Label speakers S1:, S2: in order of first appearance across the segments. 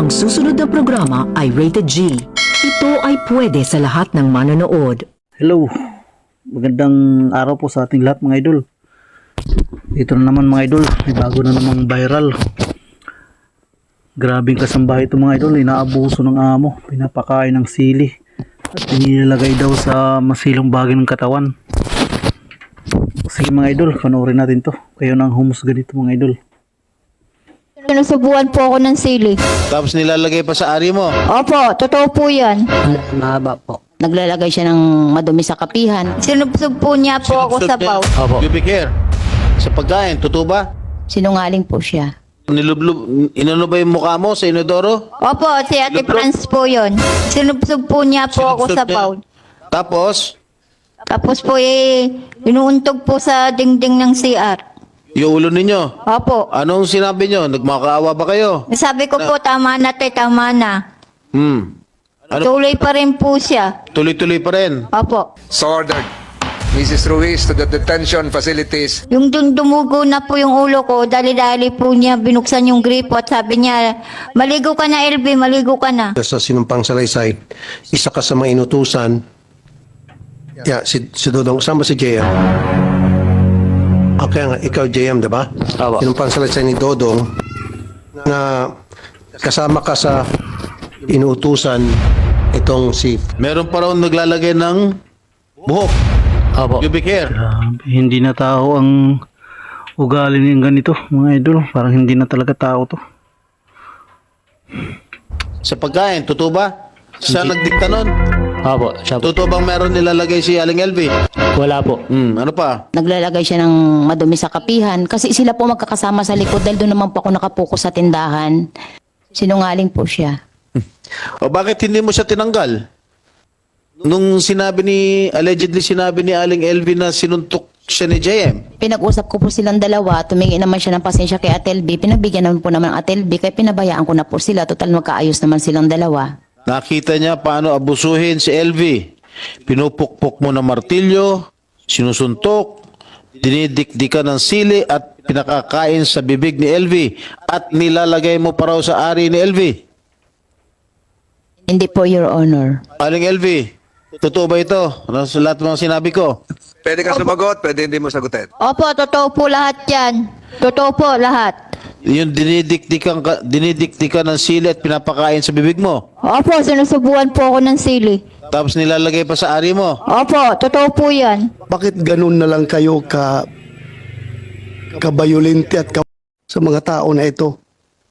S1: Ang susunod na programa ay rated G. Ito ay pwede sa lahat ng manonood.
S2: Hello. Magandang araw po sa ating lahat mga idol. Dito na naman mga idol, may bago na namang viral. Grabing kasambahay ito mga idol, inaabuso ng amo, pinapakain ng sili at inilalagay daw sa masilong bagay ng katawan. Sige mga idol, panoorin natin to. Kayo nang humusga dito mga idol.
S3: Sinusubuan po ako ng sili.
S4: Tapos nilalagay pa sa ari mo.
S3: Opo, totoo po yan.
S5: Mahaba po. Naglalagay siya ng madumi sa kapihan.
S3: Sinubsub po niya po ako sa paw.
S4: Pubic hair. Sa pagkain, totoo ba?
S5: Sinungaling po siya.
S4: Nilublub, inano ba yung mukha mo sa inodoro?
S3: Opo, si Ate Franz po yon. Sinubsub po niya po ako
S4: Sinubsob
S3: sa
S4: niya?
S3: paw.
S4: Tapos,
S3: Tapos po eh, inuuntog po sa dingding ng CR.
S4: Yung ulo ninyo.
S3: Opo.
S4: Anong sinabi nyo? Nagmakaawa ba kayo?
S3: Sabi ko po, tama na te, tama na.
S4: Hmm. Ano?
S3: Tuloy pa rin po siya.
S4: Tuloy-tuloy pa rin.
S3: Opo.
S6: So ordered. Mrs. Ruiz to the detention facilities.
S3: Yung dun dumugo na po yung ulo ko, dali-dali po niya binuksan yung gripo at sabi niya, maligo ka na LB, maligo ka na.
S7: sa sinumpang salaysay, isa ka sa mga inutusan. Yeah, si, si Dodong, sama si JM. Okay nga, ikaw JM, di ba? Sinumpang salaysay ni Dodong na kasama ka sa inutusan itong si
S4: Meron pa raw naglalagay ng buhok. Pubic hair.
S2: Grabe, hindi na tao ang ugali ng ganito mga idol. Parang hindi na talaga tao to.
S4: Sa pagkain, totoo ba? Siya nagdikta nun?
S8: Opo, siya po.
S4: Totoo bang meron nilalagay si Aling LV?
S8: Wala po.
S4: Hmm, ano pa?
S5: Naglalagay siya ng madumi sa kapihan. Kasi sila po magkakasama sa likod dahil doon naman po ako nakapokus sa tindahan. Sinungaling po siya.
S4: O bakit hindi mo siya tinanggal? Nung sinabi ni, allegedly sinabi ni Aling LV na sinuntok siya ni JM.
S5: Pinag-usap ko po silang dalawa. Tumingi naman siya ng pasensya kay Atelby. Pinagbigyan naman po naman ang Atelby. Kaya pinabayaan ko na po sila. Total magkaayos naman silang dalawa.
S4: Nakita niya paano abusuhin si LV. Pinupukpok mo ng martilyo, sinusuntok, dinidikdikan ng sili at pinakakain sa bibig ni LV at nilalagay mo pa raw sa ari ni LV.
S5: Hindi po, Your Honor.
S4: Aling LV, totoo ba ito? Ano sa lahat ng mga sinabi ko?
S6: Pwede ka sumagot, pwede hindi mo sagutin.
S3: Opo, totoo po lahat yan. Totoo po lahat.
S4: Yung dinidikdikan, ka, dinidikdikan ng sili at pinapakain sa bibig mo.
S3: Opo, sinusubuan po ako ng sili.
S4: Tapos nilalagay pa sa ari mo.
S3: Opo, totoo po yan.
S9: bakit ganun na lang kayo ka kabayolente at ka, sa mga tao na ito?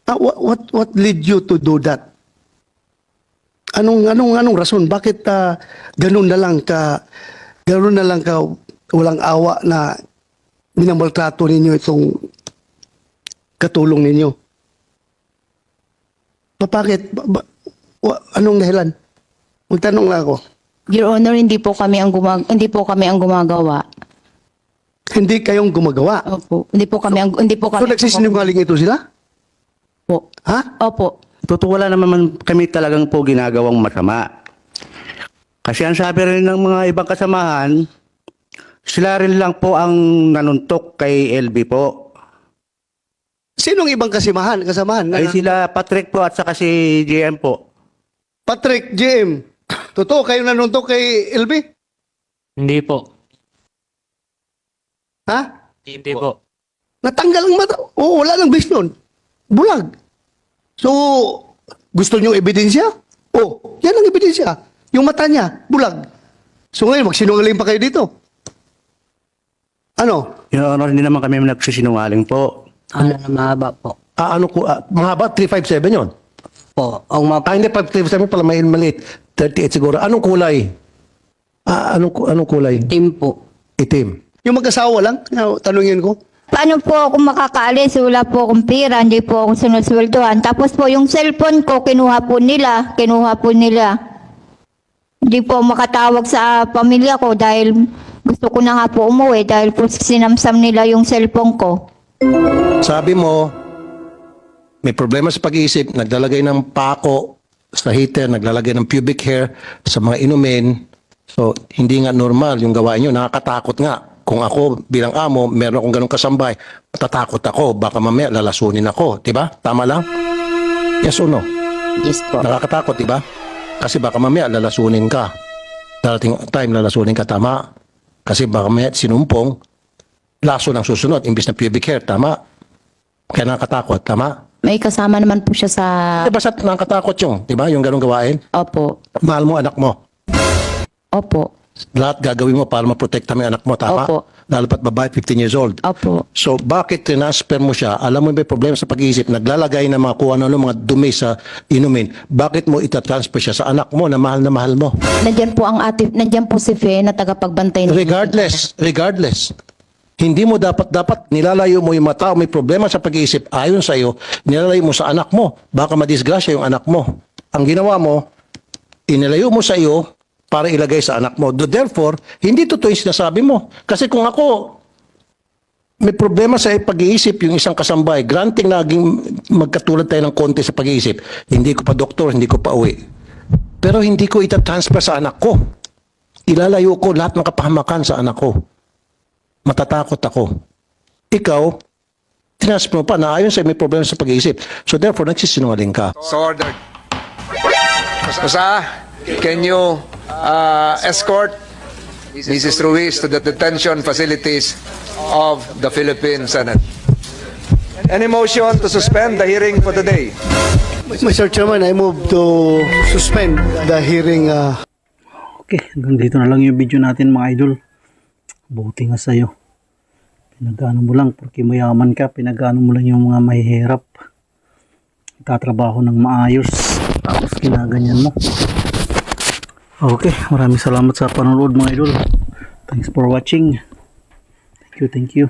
S9: Ah, what, what what lead you to do that? Anong anong anong rason bakit ah, ganun na lang ka ganun na lang ka walang awa na minamaltrato ninyo itong katulong ninyo? Ba- Bakit? Ba- ba- wa- anong dahilan? Magtanong lang ako.
S5: Your Honor, hindi po kami ang gumag hindi po kami ang gumagawa.
S9: Hindi kayong gumagawa.
S5: Opo. Hindi po kami ang hindi po
S9: So
S5: kami
S9: nagsisinungaling ito sila?
S5: po.
S9: Ha?
S5: Opo.
S8: Totoo wala naman man kami talagang po ginagawang masama. Kasi ang sabi rin ng mga ibang kasamahan, sila rin lang po ang nanuntok kay LB po.
S9: Sinong ibang kasimahan, kasamahan?
S8: Ay sila Patrick po at saka si JM po.
S9: Patrick, JM. Totoo, kayo nanuntok kay LB?
S8: Hindi po.
S9: Ha?
S8: Hindi po.
S9: Natanggal ang mata. Oo, wala nang base nun. Bulag. So, gusto niyo ebidensya? Oh, yan ang ebidensya. Yung mata niya, bulag. So ngayon, magsinungaling pa kayo dito. Ano?
S8: Your Honor, hindi naman kami nagsisinungaling po.
S5: Ano na mahaba po.
S7: Ah, ano ko, ah, mahaba, 357 yun.
S5: Po. Ang mga
S7: Ah, hindi, 537 pala, may maliit. 38 siguro. Anong kulay? Ah, anong, ku- anong kulay?
S5: team po.
S7: Itim.
S9: Yung mag-asawa lang, na- tanungin ko.
S3: Paano po ako makakaalis? Wala po akong pira, hindi po ako sinusweldohan. Tapos po yung cellphone ko, kinuha po nila, kinuha po nila. Hindi po makatawag sa pamilya ko dahil gusto ko na nga po umuwi dahil po sinamsam nila yung cellphone ko.
S7: Sabi mo, may problema sa pag-iisip, naglalagay ng pako sa heater, naglalagay ng pubic hair sa mga inumin. So, hindi nga normal yung gawain nyo. Nakakatakot nga. Kung ako bilang amo, meron akong ganong kasambay, matatakot ako. Baka mamaya lalasunin ako. Di ba? Tama lang? Yes or no?
S5: Yes po.
S7: Nakakatakot, di ba? Kasi baka mamaya lalasunin ka. Darating time lalasunin ka, tama. Kasi baka mamaya sinumpong, laso ng susunod, imbis na pubic hair, tama. Kaya nakakatakot, tama.
S5: May kasama naman po siya sa...
S7: Di ba sa nakakatakot yung, di ba, yung ganong gawain?
S5: Opo.
S7: Mahal mo anak mo.
S5: Opo.
S7: Lahat gagawin mo para maprotekta mo yung anak mo, tama?
S5: Opo.
S7: Lalo pat babae, 15 years old.
S5: Opo.
S7: So, bakit tinasper mo siya? Alam mo may problema sa pag-iisip, naglalagay ng mga kung ano mga dumi sa inumin. Bakit mo itatransfer siya sa anak mo na mahal na mahal mo?
S5: Nandyan po ang ate, nandyan po si Fe na tagapagbantay
S7: Regardless, regardless. Hindi mo dapat dapat nilalayo mo yung mga tao may problema sa pag-iisip ayon sa iyo, nilalayo mo sa anak mo. Baka madisgrasya yung anak mo. Ang ginawa mo, inilayo mo sa iyo para ilagay sa anak mo. Therefore, hindi totoo yung sinasabi mo. Kasi kung ako may problema sa pag-iisip yung isang kasambay, granting naging magkatulad tayo ng konti sa pag-iisip, hindi ko pa doktor, hindi ko pa uwi. Pero hindi ko itatransfer sa anak ko. Ilalayo ko lahat ng kapahamakan sa anak ko. Matatakot ako. Ikaw, tinasper mo pa na ayon sa may problema sa pag-iisip. So therefore, nagsisinungaling ka.
S6: So ordered. Musa, can you uh, escort Mrs. Ruiz to the detention facilities of the Philippine Senate? Any motion to suspend the hearing for today?
S9: Mr. Chairman, I move to suspend the hearing uh,
S2: Okay, hanggang dito na lang yung video natin mga idol. Buti nga sa'yo. Pinagano mo lang, porque mayaman ka, pinagano mo lang yung mga mahihirap. Tatrabaho ng maayos, tapos ginaganyan mo. Okay, maraming salamat sa panonood mga idol. Thanks for watching. Thank you, thank you.